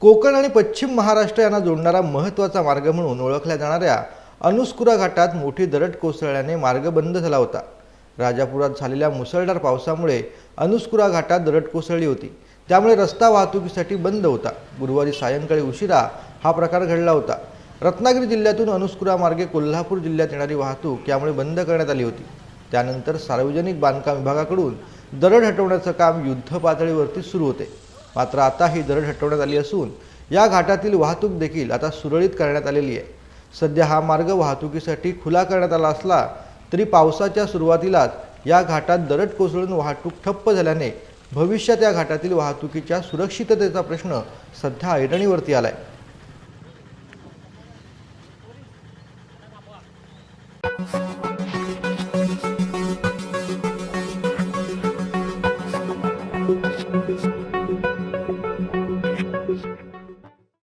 कोकण आणि पश्चिम महाराष्ट्र यांना जोडणारा महत्त्वाचा मार्ग म्हणून ओळखल्या जाणाऱ्या अनुस्कुरा घाटात मोठी दरड कोसळल्याने मार्ग बंद झाला होता. राजापुरात झालेल्या मुसळधार पावसामुळे अनुस्कुरा घाटात दरड कोसळली होती. त्यामुळे रस्ता वाहतुकीसाठी बंद होता. गुरुवारी सायंकाळी उशिरा हा प्रकार घडला होता. रत्नागिरी जिल्ह्यातून अनुस्कुरा मार्गे कोल्हापूर जिल्ह्यात येणारी वाहतूक यामुळे बंद करण्यात आली होती. त्यानंतर सार्वजनिक बांधकाम विभागाकडून दरड हटवण्याचं काम युद्ध पातळीवरती सुरू होते. मात्र आता ही दरड हटवण्यात आली असून या घाटातील वाहतूक देखील आता सुरळीत करण्यात आलेली आहे. सध्या हा मार्ग वाहतुकीसाठी खुला करण्यात आला असला तरी पावसाच्या सुरुवातीलाच या घाटात दरड कोसळून वाहतूक ठप्प झाल्याने भविष्यात या घाटातील वाहतुकीच्या सुरक्षिततेचा प्रश्न सध्या ऐरणीवरती आलाय.